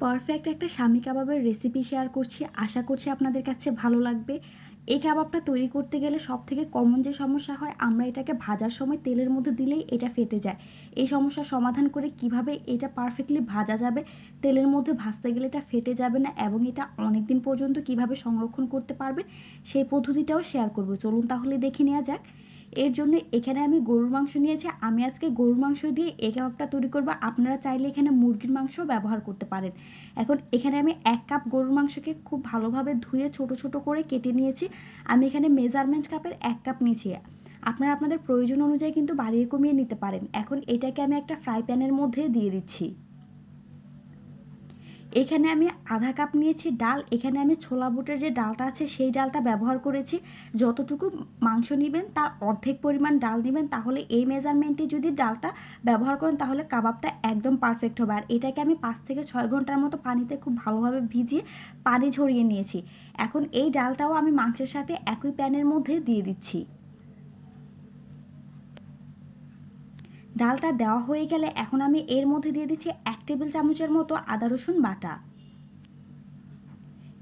Perfect একটা স্বামী কাবাবের রেসিপি শেয়ার করছি। আশা করছি আপনাদের কাছে ভালো লাগবে। এই কাবাবটা তৈরি করতে গেলে সব থেকে কমন যে সমস্যা হয়, আমরা এটাকে ভাজার সময় তেলের মধ্যে দিলেই এটা ফেটে যায়। এই সমস্যার সমাধান করে কীভাবে এটা পারফেক্টলি ভাজা যাবে, তেলের মধ্যে ভাজতে গেলে এটা ফেটে যাবে না এবং এটা অনেক দিন পর্যন্ত কীভাবে সংরক্ষণ করতে পারবেন, সেই পদ্ধতিটাও শেয়ার করব। চলুন তাহলে দেখে নেওয়া যাক। এর জন্য এখানে আমি গরুর মাংস নিয়েছি। আমি আজকে গরুর মাংস দিয়ে এই কাবাবটা তৈরি করব। আপনারা চাইলে এখানে মুরগির মাংস ব্যবহার করতে পারেন। এখন এখানে আমি এক কাপ গরুর মাংসকে খুব ভালোভাবে ধুয়ে ছোট ছোট করে কেটে নিয়েছি। আমি এখানে মেজারমেন্ট কাপের এক কাপ নিয়েছি। আপনারা আপনাদের প্রয়োজন অনুযায়ী কিন্তু বাড়িয়ে কমিয়ে নিতে পারেন। এখন এটাকে আমি একটা ফ্রাই প্যানের মধ্যে দিয়ে দিচ্ছি। এখানে আমি আধা কাপ নিয়েছি ডাল, এখানে আমি ছোলা বুটের যে ডালটা আছে সেই ডালটা ব্যবহার করেছি। যতটুকু মাংস নেবেন তার অর্ধেক পরিমাণ ডাল নেবেন, তাহলে এই মেজারমেন্টে যদি ডালটা ব্যবহার করেন তাহলে কাবাবটা একদম পারফেক্ট হবে। আর এটাকে আমি পাঁচ থেকে ছয় ঘণ্টার মতো পানিতে খুব ভালোভাবে ভিজিয়ে পানি ঝরিয়ে নিয়েছি। এখন এই ডালটাও আমি মাংসের সাথে একই প্যানের মধ্যে দিয়ে দিচ্ছি। ডালটা দেওয়া হয়ে গেলে এখন আমি এর মধ্যে দিয়ে দিচ্ছি এক টেবিল চামচের মতো আদা রসুন বাটা।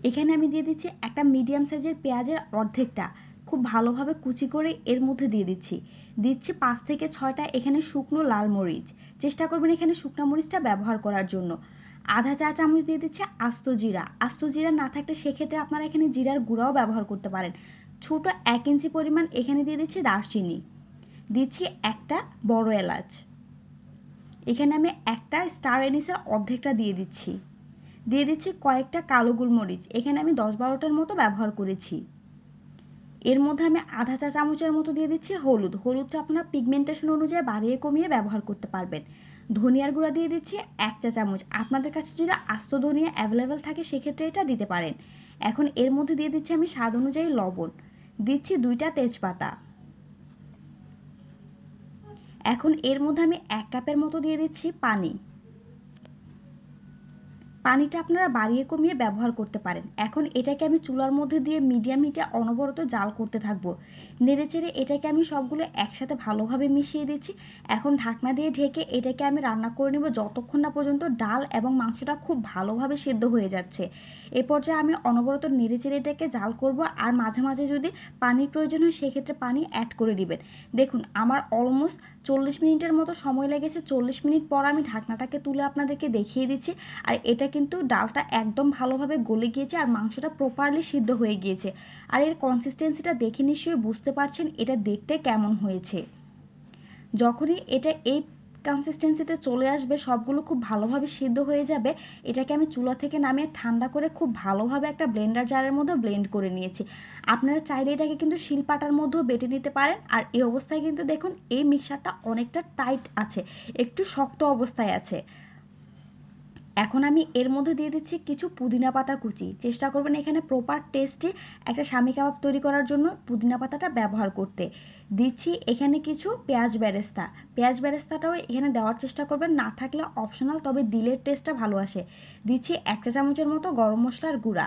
এখানে আমি দিয়ে দিচ্ছি একটা মিডিয়াম সাইজের পেঁয়াজের অর্ধেকটা। খুব ভালোভাবে কুচি করে এর মধ্যে দিয়ে দিচ্ছি। দিচ্ছি পাঁচ থেকে ছয়টা এখানে শুকনো লাল মরিচ। চেষ্টা করবেন এখানে শুকনো মরিচটা ব্যবহার করার জন্য। আধা চা চামচ দিয়ে দিচ্ছে আস্ত জিরা। আস্ত জিরা না থাকলে সেক্ষেত্রে আপনারা এখানে জিরার গুঁড়াও ব্যবহার করতে পারেন। ছোট এক ইঞ্চি পরিমাণ এখানে দিয়ে দিচ্ছি দারচিনি। দিচ্ছি একটা বড় এলাচ। এখানে আমি একটা স্টার এনিসের অর্ধেকটা দিয়ে দিচ্ছি। দিয়ে দিচ্ছি কয়েকটা কালো গোলমরিচ। এখানে আমি দশ বারোটার মতো ব্যবহার করেছি। এর মধ্যে আমি আধা চা চামচের মতো দিয়ে দিচ্ছি হলুদ। হলুদটা আপনার পিগমেন্টেশন অনুযায়ী বাড়িয়ে কমিয়ে ব্যবহার করতে পারবেন। ধনিয়ার গুঁড়া দিয়ে দিচ্ছি এক চা চামচ। আপনাদের কাছে যদি আস্ত ধনিয়া অ্যাভেলেবেল থাকে, সেক্ষেত্রে এটা দিতে পারেন। এখন এর মধ্যে দিয়ে দিচ্ছি আমি স্বাদ অনুযায়ী লবণ। দিচ্ছি দুইটা তেজপাতা। এখন এর মধ্যে আমি এক কাপের মতো দিয়ে দিচ্ছি পানি। পানিটা আপনারা বাড়িয়ে কমিয়ে ব্যবহার করতে পারেন। এখন এটাকে আমি চুলার মধ্যে দিয়ে মিডিয়াম হিটে অনবরত জাল করতে থাকব। নেড়ে চেড়ে এটাকে আমি সবগুলো একসাথে ভালোভাবে মিশিয়ে দিচ্ছি। এখন ঢাকনা দিয়ে ঢেকে এটাকে আমি রান্না করে নেব যতক্ষণ না পর্যন্ত ডাল এবং মাংসটা খুব ভালোভাবে সেদ্ধ হয়ে যাচ্ছে। এ পর্যায়ে আমি অনবরত নেড়ে চেড়ে এটাকে জাল করব আর মাঝে মাঝে যদি পানির প্রয়োজন হয় সেক্ষেত্রে পানি অ্যাড করে দিবেন। দেখুন, আমার অলমোস্ট চল্লিশ মিনিটের মতো সময় লেগেছে। চল্লিশ মিনিট পর আমি ঢাকনাটাকে তুলে আপনাদেরকে দেখিয়ে দিচ্ছি। আর এটা কিন্তু ডালটা একদম ভালোভাবে গলে গিয়েছে আর মাংসটা প্রপারলি সিদ্ধ হয়ে গিয়েছে। আর এর কনসিস্টেন্সিটা দেখে নিশ্চয়ই বুঝতে পারছেন এটা দেখতে কেমন হয়েছে। যখনই এটা এই কনসিস্টেন্সিতে চলে আসবে, সবগুলো খুব ভালোভাবে সিদ্ধ হয়ে যাবে, এটাকে আমি চুলা থেকে নামিয়ে ঠান্ডা করে খুব ভালোভাবে একটা ব্লেন্ডার জারের মধ্যে ব্লেন্ড করে নিয়েছি। আপনারা চাইলে এটাকে কিন্তু শিলপাটার মধ্যেও বেটে নিতে পারেন। আর এই অবস্থায় কিন্তু দেখুন, এই মিক্সারটা অনেকটা টাইট আছে, একটু শক্ত অবস্থায় আছে। এখন আমি এর মধ্যে দিয়ে দিচ্ছি কিছু পুদিনা পাতা কুচি। চেষ্টা করবেন এখানে প্রপার টেস্টে একটা স্বামী কাবাব তৈরি করার জন্য পুদিনা পাতাটা ব্যবহার করতে। দিচ্ছি এখানে কিছু পেঁয়াজ ব্যারেস্তা পেঁয়াজ ব্যারেস্তাটাও এখানে দেওয়ার চেষ্টা করবেন, না থাকলে অপশনাল তবে দিলের টেস্টটা ভালো আসে। দিচ্ছি একটা চামচের মতো গরম মশলার গুঁড়া।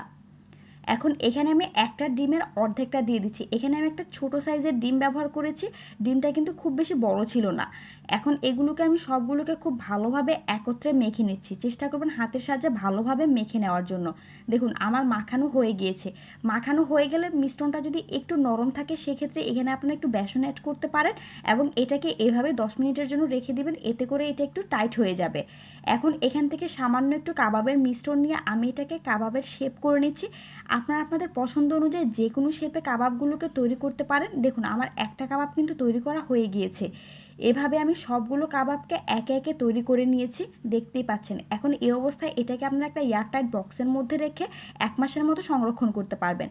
এখন এখানে আমি একটা ডিমের অর্ধেকটা দিয়ে দিচ্ছি। এখানে আমি একটা ছোট সাইজের ডিম ব্যবহার করেছি। ডিমটা কিন্তু খুব বেশি বড় ছিল না। এখন এগুলোকে আমি সবগুলোকে খুব ভালোভাবে একত্রে মেখে নিচ্ছি। চেষ্টা করবেন হাতের সাহায্যে ভালোভাবে মেখে নেওয়ার জন্য। দেখুন, আমার মাখানো হয়ে গিয়েছে। মাখানো হয়ে গেলে মিশ্রণটা যদি একটু নরম থাকে, সেক্ষেত্রে এখানে আপনারা একটু বেসন অ্যাড করতে পারেন এবং এটাকে এভাবে দশ মিনিটের জন্য রেখে দিবেন। এতে করে এটা একটু টাইট হয়ে যাবে। এখন এখান থেকে সামান্য একটু কাবাবের মিশ্রণ নিয়ে আমি এটাকে কাবাবের শেপ করে নিচ্ছি। আপনারা আপনাদের পছন্দ অনুযায়ী যে কোনো শেপে কাবাবগুলোকে তৈরি করতে পারেন। দেখুন, আমার একটা কাবাব কিন্তু তৈরি করা হয়ে গিয়েছে। এভাবে আমি সবগুলো কাবাবকে একে একে তৈরি করে নিয়েছি, দেখতেই পাচ্ছেন। এখন এই অবস্থায় এটাকে আপনারা একটা এয়ারটাইট বক্সের মধ্যে রেখে এক মাসের মতো সংরক্ষণ করতে পারবেন।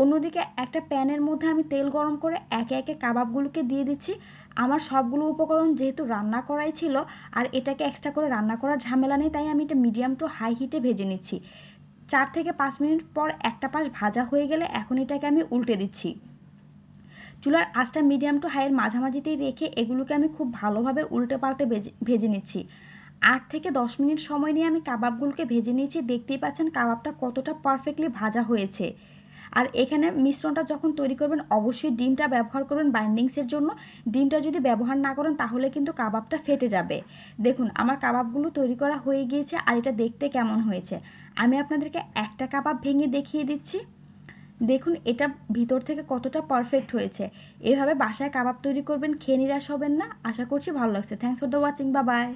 অন্যদিকে একটা প্যানের মধ্যে আমি তেল গরম করে একে একে কাবাবগুলোকে দিয়ে দিচ্ছি। আমার সবগুলো উপকরণ যেহেতু রান্না করাই ছিল, আর এটাকে এক্সট্রা করে রান্না করার ঝামেলা নেই, তাই আমি এটা মিডিয়াম টু হাই হিটে ভেজে নিচ্ছি। চার থেকে পাঁচ মিনিট পর একটা পাশ ভাজা হয়ে গেলে এখন এটাকে আমি উল্টে দিচ্ছি। চুলার আঁচটা মিডিয়াম টু হাইয়ের মাঝামাঝিতেই রেখে এগুলোকে আমি খুব ভালোভাবে উল্টে পাল্টে ভেজে নিচ্ছি। আট থেকে দশ মিনিট সময় নিয়ে আমি কাবাবগুলোকে ভেজে নিয়েছি। দেখতেই পাচ্ছেন কাবাবটা কতটা পারফেক্টলি ভাজা হয়েছে। আর এখানে মিশ্রণটা যখন তৈরি করবেন, অবশ্যই ডিমটা ব্যবহার করবেন বাইন্ডিংসের জন্য। ডিমটা যদি ব্যবহার না করেন, তাহলে কিন্তু কাবাবটা ফেটে যাবে। দেখুন, আমার কাবাবগুলো তৈরি করা হয়ে গিয়েছে আর এটা দেখতে কেমন হয়েছে। আমি আপনাদেরকে একটা কাবাব ভেঙে দেখিয়ে দিচ্ছি। দেখুন, এটা ভিতর থেকে কতটা পারফেক্ট হয়েছে। এভাবে বাসায় কাবাব তৈরি করবেন, খেয়ে নিরাশ হবেন না। আশা করছি ভালো লাগছে। থ্যাংকস ফর দ্য ওয়াচিং বা বাই